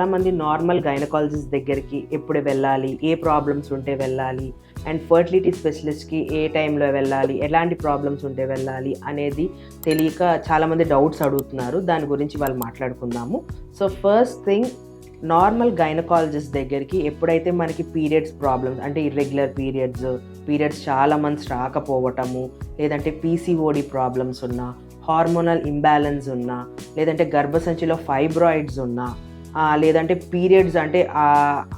చాలామంది normal gynaecologist దగ్గరికి ఎప్పుడు వెళ్ళాలి ఏ ప్రాబ్లమ్స్ ఉంటే వెళ్ళాలి అండ్ ఫర్టిలిటీ స్పెషలిస్ట్కి ఏ టైంలో వెళ్ళాలి ఎలాంటి ప్రాబ్లమ్స్ ఉంటే వెళ్ళాలి అనేది తెలియక చాలామంది డౌట్స్ అడుగుతున్నారు. దాని గురించి వాళ్ళు మాట్లాడుకుందాము. So first thing normal gynaecologist దగ్గరికి ఎప్పుడైతే మనకి పీరియడ్స్ ప్రాబ్లమ్స్ అంటే ఇర్రెగ్యులర్ పీరియడ్స్ పీరియడ్స్ చాలా మంత్స్ రాకపోవటము లేదంటే పీసీఓడి ప్రాబ్లమ్స్ ఉన్నా హార్మోనల్ ఇంబ్యాలెన్స్ ఉన్నా లేదంటే గర్భసంచిలో ఫైబ్రాయిడ్స్ ఉన్నా లేదంటే పీరియడ్స్ అంటే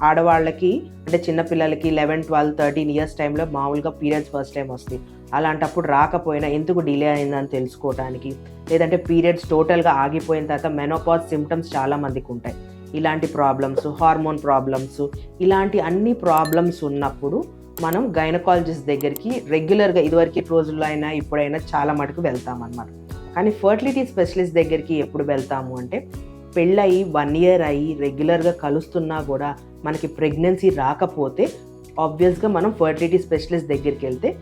ఆడవాళ్ళకి అంటే చిన్నపిల్లలకి లెవెన్ ట్వెల్వ్ థర్టీన్ ఇయర్స్ టైంలో మామూలుగా పీరియడ్స్ ఫస్ట్ టైం వస్తాయి. అలాంటప్పుడు రాకపోయినా ఎందుకు డిలే అయిందని తెలుసుకోవడానికి లేదంటే పీరియడ్స్ టోటల్గా ఆగిపోయిన తర్వాత మెనోపాజ్ సిమ్టమ్స్ చాలా మందికి ఉంటాయి. ఇలాంటి ప్రాబ్లమ్స్ హార్మోన్ ప్రాబ్లమ్స్ ఇలాంటి అన్ని ప్రాబ్లమ్స్ ఉన్నప్పుడు మనం గైనకాలజిస్ట్ దగ్గరికి రెగ్యులర్గా ఇదివరకు రోజుల్లో అయినా ఇప్పుడైనా చాలా మటుకు వెళ్తామన్నమాట. కానీ ఫర్టిలిటీ స్పెషలిస్ట్ దగ్గరికి ఎప్పుడు వెళ్తాము అంటే పెళ్ళయి వన్ ఇయర్ అయ్యి రెగ్యులర్గా కలుస్తున్నా కూడా మనకి ప్రెగ్నెన్సీ రాకపోతే ఆబ్వియస్గా మనం ఫర్టిలిటీ స్పెషలిస్ట్ దగ్గరికి వెళ్తే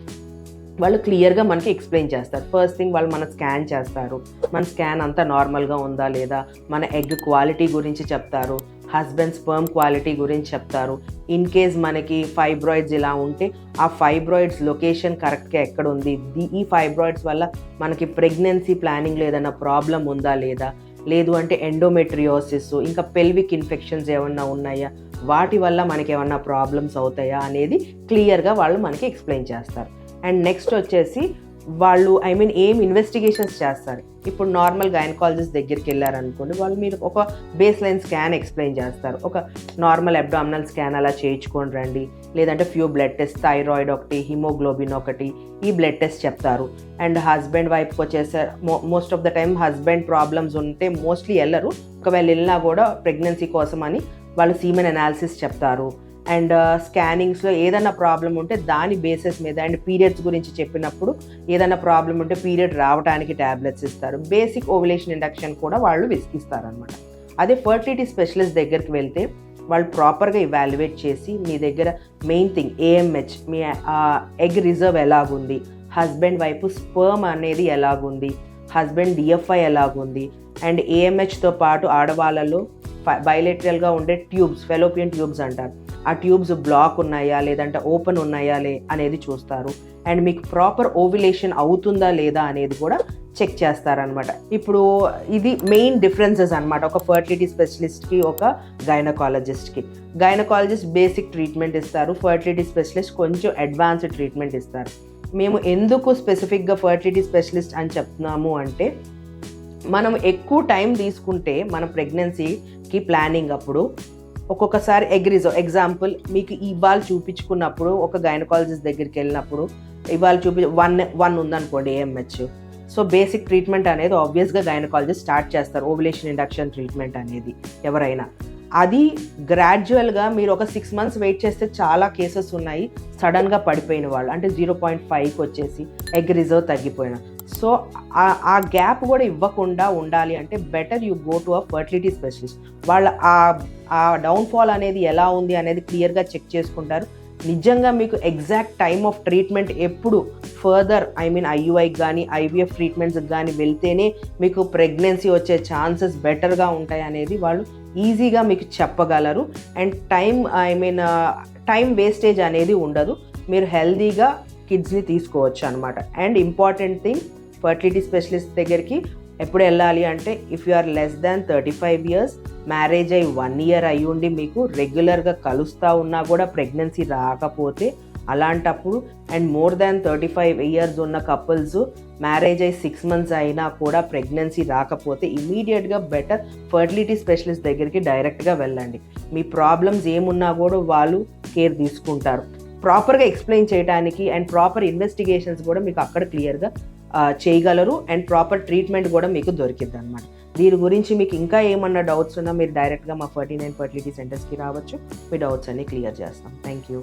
వాళ్ళు క్లియర్గా మనకి ఎక్స్ప్లెయిన్ చేస్తారు. ఫస్ట్ థింగ్ వాళ్ళు మన స్కాన్ చేస్తారు. మన స్కాన్ అంతా నార్మల్గా ఉందా లేదా? మన ఎగ్ క్వాలిటీ గురించి చెప్తారు. హస్బెండ్ స్పర్మ్ క్వాలిటీ గురించి చెప్తారు. ఇన్ కేస్ మనకి ఫైబ్రాయిడ్స్ ఇలా ఉంటే ఆ ఫైబ్రాయిడ్స్ లొకేషన్ కరెక్ట్గా ఎక్కడ ఉంది? ఈ ఫైబ్రాయిడ్స్ వల్ల మనకి ప్రెగ్నెన్సీ ప్లానింగ్లో ఏదైనా ప్రాబ్లం ఉందా లేదా? లేదు అంటే ఎండోమెట్రియోసిస్ ఇంకా పెల్విక్ ఇన్ఫెక్షన్స్ ఏమన్నా ఉన్నాయా? వాటి వల్ల మనకి ఏమన్నా ప్రాబ్లమ్స్ అవుతాయా అనేది క్లియర్గా వాళ్ళు మనకి ఎక్స్ప్లెయిన్ చేస్తారు. అండ్ నెక్స్ట్ వచ్చేసి వాళ్ళు ఐ మీన్ ఏం ఇన్వెస్టిగేషన్స్ చేస్తారు? ఇప్పుడు నార్మల్ గైనకాలజిస్ట్ దగ్గరికి వెళ్ళారనుకోండి వాళ్ళు మీరు ఒక బేస్ లైన్ స్కాన్ ఎక్స్ప్లెయిన్ చేస్తారు. ఒక నార్మల్ అబ్డామినల్ స్కాన్ అలా చేయించుకొని రండి. లేదంటే ఫ్యూ బ్లడ్ టెస్ట్ థైరాయిడ్ ఒకటి హిమోగ్లోబిన్ ఒకటి ఈ బ్లడ్ టెస్ట్ చెప్తారు. అండ్ హస్బెండ్ వైఫ్కి వచ్చేసే most of the time husband problems ఉంటే మోస్ట్లీ వెళ్ళరు. ఒకవేళ వెళ్ళినా కూడా ప్రెగ్నెన్సీ కోసం అని వాళ్ళు సీమెన్ అనాలిసిస్ చెప్తారు. అండ్ స్కానింగ్స్లో ఏదైనా ప్రాబ్లం ఉంటే దాని బేసిస్ మీద అండ్ పీరియడ్స్ గురించి చెప్పినప్పుడు ఏదైనా ప్రాబ్లం ఉంటే పీరియడ్ రావడానికి ట్యాబ్లెట్స్ ఇస్తారు. బేసిక్ ఓవలేషన్ ఇండక్షన్ కూడా వాళ్ళు ఇస్తారు అనమాట అదే ఫర్టిలిటీ స్పెషలిస్ట్ దగ్గరికి వెళ్తే వాళ్ళు ప్రాపర్గా ఇవాల్యుయేట్ చేసి మీ దగ్గర మెయిన్ థింగ్ ఏఎంహెచ్ మీ ఎగ్ రిజర్వ్ ఎలాగుంది? హస్బెండ్ వైపు స్పర్మ్ అనేది ఎలాగుంది? హస్బెండ్ డిఎఫ్ఐ ఎలాగుంది? అండ్ ఏఎంహెచ్తో పాటు ఆడవాళ్ళలో బయలెటరల్గా ఉండే ట్యూబ్స్ ఫెలోపియన్ ట్యూబ్స్ అంటారు. ఆ ట్యూబ్స్ బ్లాక్ ఉన్నాయా లేదంటే ఓపెన్ ఉన్నాయా లే అనేది చూస్తారు. అండ్ మీకు ప్రాపర్ ఓవిలేషన్ అవుతుందా లేదా అనేది కూడా చెక్ చేస్తారనమాట ఇప్పుడు ఇది మెయిన్ డిఫరెన్సెస్ అనమాట ఒక ఫర్టిలిటీ స్పెషలిస్ట్కి ఒక గైనకాలజిస్ట్కి. గైనకాలజిస్ట్ బేసిక్ ట్రీట్మెంట్ ఇస్తారు. ఫర్టిలిటీ స్పెషలిస్ట్ కొంచెం అడ్వాన్స్డ్ ట్రీట్మెంట్ ఇస్తారు. మేము ఎందుకు స్పెసిఫిక్గా ఫర్టిలిటీ స్పెషలిస్ట్ అని చెప్తున్నాము అంటే మనం ఎక్కువ టైం తీసుకుంటే మన ప్రెగ్నెన్సీకి ప్లానింగ్ అప్పుడు ఒక్కొక్కసారి ఎగ్రిజో ఎగ్జాంపుల్ మీకు ఇవాళ చూపించుకున్నప్పుడు ఒక గైనకాలజిస్ట్ దగ్గరికి వెళ్ళినప్పుడు ఇవాళ చూపి వన్ వన్ ఉందనుకోండి ఏఎంహెచ్ సో బేసిక్ ట్రీట్మెంట్ అనేది ఆబ్వియస్గా గైనకాలజిస్ట్ స్టార్ట్ చేస్తారు ఓవులేషన్ ఇండక్షన్ ట్రీట్మెంట్ అనేది ఎవరైనా. అది గ్రాడ్యువల్గా మీరు ఒక సిక్స్ మంత్స్ వెయిట్ చేస్తే చాలా కేసెస్ ఉన్నాయి సడన్గా పడిపోయిన వాళ్ళు అంటే జీరో పాయింట్ ఫైవ్కి వచ్చేసి ఎగ్ రిజర్వ్ తగ్గిపోయిన. సో ఆ- గ్యాప్ కూడా ఇవ్వకుండా ఉండాలి. అంటే better you go to a fertility specialist. వాళ్ళ ఆ ఆ డౌన్ఫాల్ అనేది ఎలా ఉంది అనేది క్లియర్గా చెక్ చేసుకుంటారు. నిజంగా మీకు ఎగ్జాక్ట్ టైమ్ ఆఫ్ ట్రీట్మెంట్ ఎప్పుడు ఫర్దర్ ఐ మీన్ ఐయుఐకి కానీ ఐవీఎఫ్ ట్రీట్మెంట్స్కి కానీ వెళ్తేనే మీకు ప్రెగ్నెన్సీ వచ్చే ఛాన్సెస్ బెటర్గా ఉంటాయి అనేది వాళ్ళు ఈజీగా మీకు చెప్పగలరు. And time I mean time wastage అనేది ఉండదు. మీరు హెల్దీగా కిడ్స్ని తీసుకోవచ్చు అనమాట and important thing fertility specialist దగ్గరికి ఎప్పుడు వెళ్ళాలి అంటే if you are less than thirty five years marriage అయ్యి వన్ ఇయర్ అయ్యి ఉండి మీకు రెగ్యులర్గా కలుస్తూ ఉన్నా కూడా ప్రెగ్నెన్సీ రాకపోతే అలాంటప్పుడు and more than thirty five years ఉన్న కపుల్స్ మ్యారేజ్ అయ్యి సిక్స్ మంత్స్ అయినా కూడా ప్రెగ్నెన్సీ రాకపోతే ఇమీడియట్గా బెటర్ ఫర్టిలిటీ స్పెషలిస్ట్ దగ్గరికి డైరెక్ట్గా వెళ్ళండి. మీ ప్రాబ్లమ్స్ ఏమున్నా కూడా వాళ్ళు కేర్ తీసుకుంటారు. ప్రాపర్గా ఎక్స్ప్లెయిన్ చేయడానికి అండ్ ప్రాపర్ ఇన్వెస్టిగేషన్స్ కూడా మీకు అక్కడ క్లియర్గా చేయగలరు అండ్ ప్రాపర్ ట్రీట్మెంట్ కూడా మీకు దొరికిద్ది అనమాట దీని గురించి మీకు ఇంకా ఏమన్నా డౌట్స్ ఉన్నా మీరు డైరెక్ట్గా మా ఫర్టీ నైన్ ఫర్టిలిటీ సెంటర్స్కి రావచ్చు. మీ డౌట్స్ అన్ని క్లియర్ చేస్తాం. Thank you